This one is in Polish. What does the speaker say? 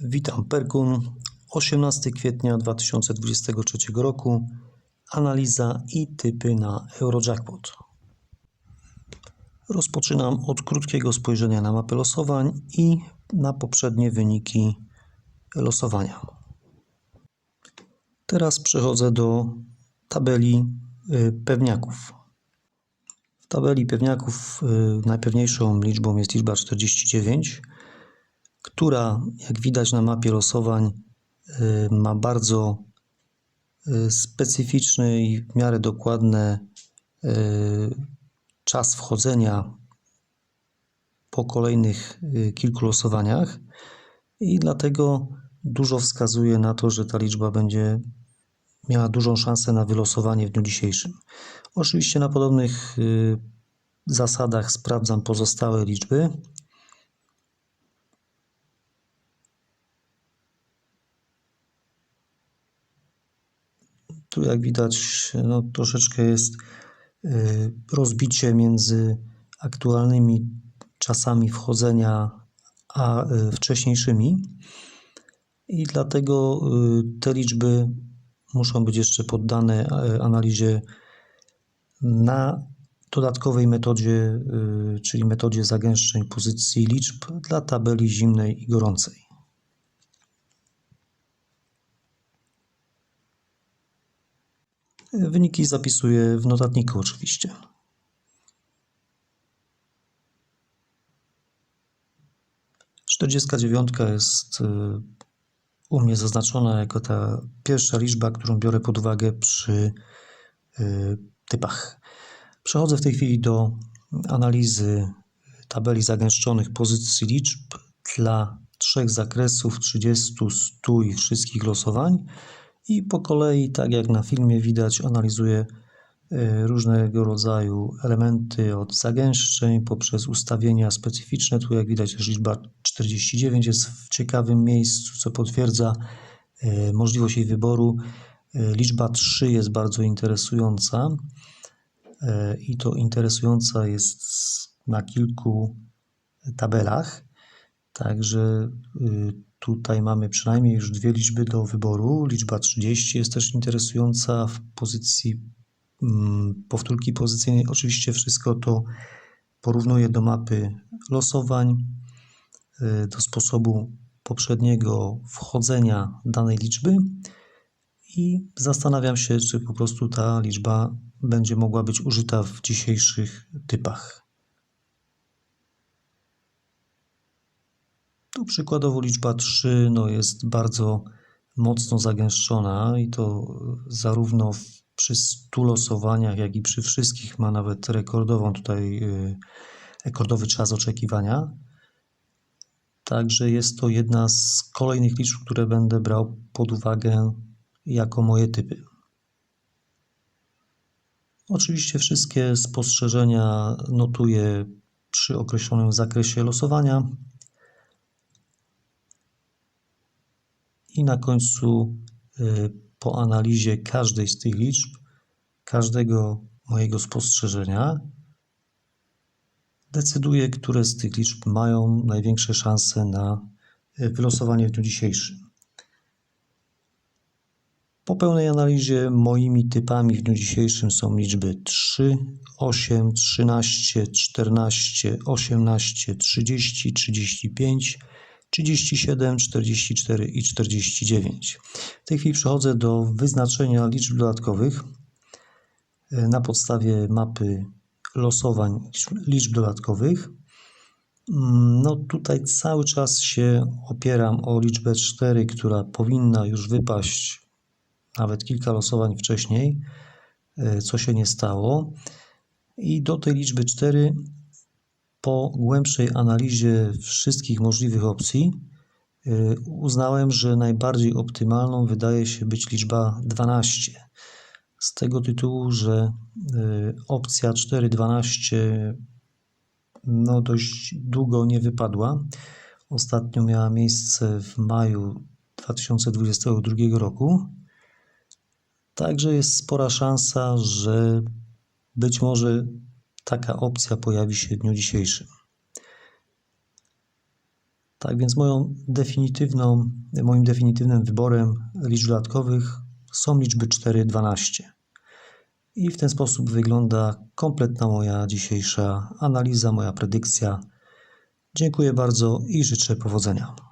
Witam Perkun. 18 kwietnia 2023 roku. Analiza i typy na Eurojackpot. Rozpoczynam od krótkiego spojrzenia na mapę losowań i na poprzednie wyniki losowania. Teraz przechodzę do tabeli y, pewniaków. W tabeli pewniaków y, najpewniejszą liczbą jest liczba 49 która, jak widać na mapie losowań, y, ma bardzo y, specyficzny i w miarę dokładny y, czas wchodzenia po kolejnych kilku losowaniach i dlatego dużo wskazuje na to, że ta liczba będzie miała dużą szansę na wylosowanie w dniu dzisiejszym. Oczywiście na podobnych zasadach sprawdzam pozostałe liczby. Tu jak widać no, troszeczkę jest y, rozbicie między aktualnymi czasami wchodzenia a y, wcześniejszymi i dlatego y, te liczby muszą być jeszcze poddane analizie na dodatkowej metodzie, czyli metodzie zagęszczeń pozycji liczb dla tabeli zimnej i gorącej. Wyniki zapisuję w notatniku oczywiście. Czterdziestka dziewiątka jest y, u mnie zaznaczona jako ta pierwsza liczba, którą biorę pod uwagę przy y, typach. Przechodzę w tej chwili do analizy tabeli zagęszczonych pozycji liczb dla trzech zakresów 30, 100 i wszystkich losowań i po kolei, tak jak na filmie widać, analizuje e, różnego rodzaju elementy od zagęszczeń poprzez ustawienia specyficzne. Tu jak widać też liczba 49 jest w ciekawym miejscu, co potwierdza e, możliwość jej wyboru. E, liczba 3 jest bardzo interesująca i to interesująca jest na kilku tabelach. Także y, Tutaj mamy przynajmniej już dwie liczby do wyboru. Liczba 30 jest też interesująca w pozycji mm, powtórki pozycyjnej. Oczywiście wszystko to porównuję do mapy losowań, y, do sposobu poprzedniego wchodzenia danej liczby i zastanawiam się, czy po prostu ta liczba będzie mogła być użyta w dzisiejszych typach. Tu przykładowo liczba 3 no, jest bardzo mocno zagęszczona i to zarówno przy 100 losowaniach, jak i przy wszystkich ma nawet rekordową tutaj y, rekordowy czas oczekiwania. Także jest to jedna z kolejnych liczb, które będę brał pod uwagę jako moje typy. Oczywiście wszystkie spostrzeżenia notuję przy określonym zakresie losowania. I na końcu y, po analizie każdej z tych liczb, każdego mojego spostrzeżenia, decyduję, które z tych liczb mają największe szanse na y, wylosowanie w dniu dzisiejszym. Po pełnej analizie moimi typami w dniu dzisiejszym są liczby 3, 8, 13, 14, 18, 30, 35, 37, 44 i 49. W tej chwili przechodzę do wyznaczenia liczb dodatkowych e, na podstawie mapy losowań liczb dodatkowych. Mm, no tutaj cały czas się opieram o liczbę 4, która powinna już wypaść nawet kilka losowań wcześniej, e, co się nie stało. I do tej liczby 4 po głębszej analizie wszystkich możliwych opcji y, uznałem, że najbardziej optymalną wydaje się być liczba 12. Z tego tytułu, że y, opcja 4-12 no dość długo nie wypadła. Ostatnio miała miejsce w maju 2022 roku. Także jest spora szansa, że być może taka opcja pojawi się w dniu dzisiejszym. Tak więc moją definitywną, moim definitywnym wyborem liczb dodatkowych są liczby 4, 12. I w ten sposób wygląda kompletna moja dzisiejsza analiza, moja predykcja. Dziękuję bardzo i życzę powodzenia.